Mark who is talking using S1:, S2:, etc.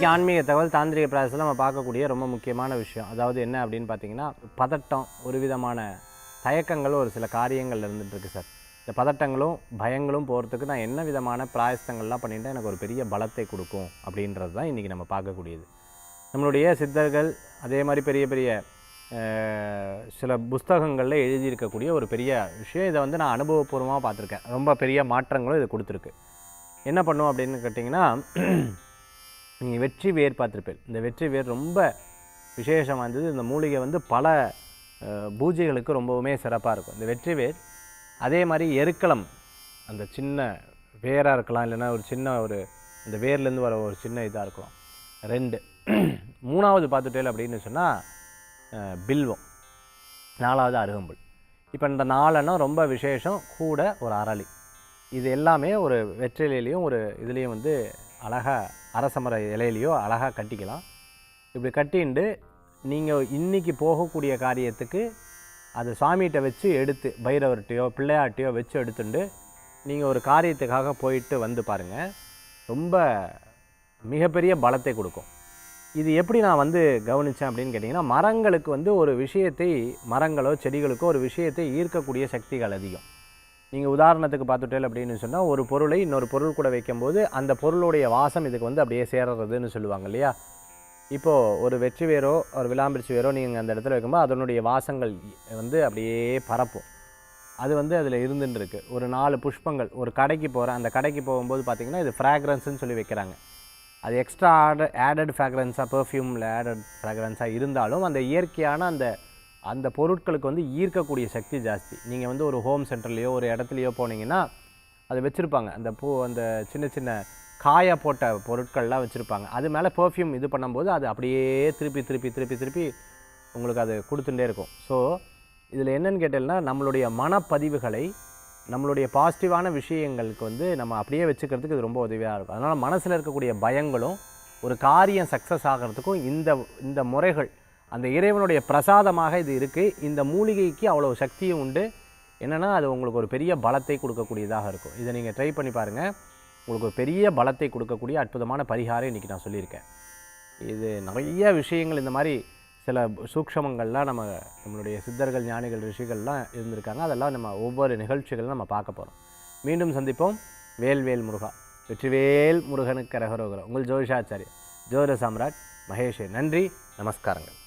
S1: இன்றைக்கி ஆன்மீக தகவல் தாந்திரிக பிராசத்தில் நம்ம பார்க்கக்கூடிய ரொம்ப முக்கியமான விஷயம். அதாவது என்ன அப்படின்னு பார்த்தீங்கன்னா பதட்டம் ஒரு விதமான தயக்கங்கள் ஒரு சில காரியங்கள் இருந்துகிட்ருக்கு சார். இந்த பதட்டங்களும் பயங்களும் போகிறதுக்கு நான் என்ன விதமான பிராயஸ்தங்கள்லாம் பண்ணிட்டா எனக்கு ஒரு பெரிய பலத்தை கொடுக்கும் அப்படின்றது தான் இன்றைக்கி நம்ம பார்க்கக்கூடியது. நம்மளுடைய சித்தர்கள் அதே மாதிரி பெரிய பெரிய சில புஸ்தகங்களில் எழுதியிருக்கக்கூடிய ஒரு பெரிய விஷயம். இதை வந்து நான் அனுபவபூர்வமாக பார்த்துருக்கேன். ரொம்ப பெரிய மாற்றங்களும் இது கொடுத்துருக்கு. என்ன பண்ணும் அப்படின்னு கேட்டிங்கன்னா நீங்கள் வெற்றி வேர் பார்த்துருப்பேன் இந்த வெற்றி வேர் ரொம்ப விசேஷம் வாய்ந்தது இந்த மூலிகை வந்து பல பூஜைகளுக்கு ரொம்பவுமே சிறப்பாக இருக்கும். இந்த வெற்றி வேர் அதே மாதிரி எருக்களம் அந்த சின்ன வேராக இருக்கலாம் இல்லைன்னா ஒரு சின்ன ஒரு அந்த வேர்லேருந்து வர ஒரு சின்ன இதாக இருக்கும் ரெண்டு. மூணாவது பார்த்துட்டேல் அப்படின்னு சொன்னால் பில்வம். நாலாவது அருகம்புல். இப்போ இந்த நாலெண்ணம் ரொம்ப விசேஷம் கூட ஒரு அரளி. இது எல்லாமே ஒரு வெற்றிலையிலையும் ஒரு இதுலேயும் வந்து அழகாக அரசமர இலையிலையோ அழகாக கட்டிக்கலாம். இப்படி கட்டிண்டு நீங்கள் இன்னைக்கு போகக்கூடிய காரியத்துக்கு அது சாமிகிட்ட வச்சு எடுத்து பைரவர்கிட்டையோ பிள்ளையார்ட்டையோ வச்சு எடுத்துண்டு நீங்கள் ஒரு காரியத்துக்காக போயிட்டு வந்து பாருங்கள் ரொம்ப மிகப்பெரிய பலத்தை கொடுக்கும். இது எப்படி நான் வந்து கவனித்தேன் அப்படின்னு கேட்டிங்கன்னா மரங்களுக்கு வந்து ஒரு விஷயத்தை மரங்களோ செடிகளுக்கோ ஒரு விஷயத்தை ஈர்க்கக்கூடிய சக்திகள் அதிகம். நீங்கள் உதாரணத்துக்கு பார்த்துட்டேல் அப்படின்னு சொன்னால் ஒரு பொருளை இன்னொரு பொருள் கூட வைக்கும்போது அந்த பொருளுடைய வாசம் இதுக்கு வந்து அப்படியே சேர்றதுன்னு சொல்லுவாங்க இல்லையா? இப்போது ஒரு வெற்றி வேரோ ஒரு விளாம்பிரிச்சி வேரோ நீங்கள் அந்த இடத்துல வைக்கும்போது அதனுடைய வாசங்கள் வந்து அப்படியே பரப்பும். அது வந்து அதில் இருந்துட்டு ஒரு நாலு புஷ்பங்கள் ஒரு கடைக்கு போகிறேன் அந்த கடைக்கு போகும்போது பார்த்தீங்கன்னா இது ஃப்ராக்ரன்ஸ்னு சொல்லி வைக்கிறாங்க. அது எக்ஸ்ட்ரா ஆட ஆடட் ஃப்ராக்ரன்ஸாக பெர்ஃப்யூமில் ஆடட் ஃப்ராக்ரன்ஸாக இருந்தாலும் அந்த இயற்கையான அந்த அந்த பொருட்களுக்கு வந்து ஈர்க்கக்கூடிய சக்தி ஜாஸ்தி. நீங்கள் வந்து ஒரு ஹோம் சென்டர்லேயோ ஒரு இடத்துலையோ போனீங்கன்னா அதை வச்சுருப்பாங்க. அந்த பூ அந்த சின்ன சின்ன காய போட்ட பொருட்கள்லாம் வச்சுருப்பாங்க. அது மேலே பர்ஃப்யூம் இது பண்ணும்போது அது அப்படியே திருப்பி திருப்பி திருப்பி திருப்பி உங்களுக்கு அது கொடுத்துட்டே இருக்கும். ஸோ இதில் என்னென்னு கேட்டீங்கன்னா நம்மளுடைய மனப்பதிவுகளை நம்மளுடைய பாசிட்டிவான விஷயங்களுக்கு வந்து நம்ம அப்படியே வச்சுக்கிறதுக்கு இது ரொம்ப உதவியாக இருக்கும். அதனால் மனசில் இருக்கக்கூடிய பயங்களும் ஒரு காரியம் சக்ஸஸ் ஆகிறதுக்கும் இந்த இந்த முறைகள் அந்த இறைவனுடைய பிரசாதமாக இது இருக்குது இந்த மூலிகைக்கு அவ்வளோ சக்தியும் உண்டு. என்னென்னா அது உங்களுக்கு ஒரு பெரிய பலத்தை கொடுக்கக்கூடியதாக இருக்கும். இதை நீங்கள் ட்ரை பண்ணி பாருங்கள் உங்களுக்கு ஒரு பெரிய பலத்தை கொடுக்கக்கூடிய அற்புதமான பரிகாரம் இன்றைக்கி நான் சொல்லியிருக்கேன். இது நிறைய விஷயங்கள் இந்த மாதிரி சில சூக்ஷமங்கள்லாம் நம்ம நம்மளுடைய சித்தர்கள் ஞானிகள் ரிஷிகள்லாம் இருந்திருக்காங்க. அதெல்லாம் நம்ம ஒவ்வொரு நிகழ்ச்சிகளும் நம்ம பார்க்க போகிறோம் மீண்டும் சந்திப்போம். வேல்வேல் முருகா. வெற்றிவேல் முருகனுக்கு ரகரோகரம் உங்கள் ஜோதிஷாச்சாரியர். ஜோதிட சாம்ராட் மகேஷ். நன்றி. நமஸ்காரங்கள்.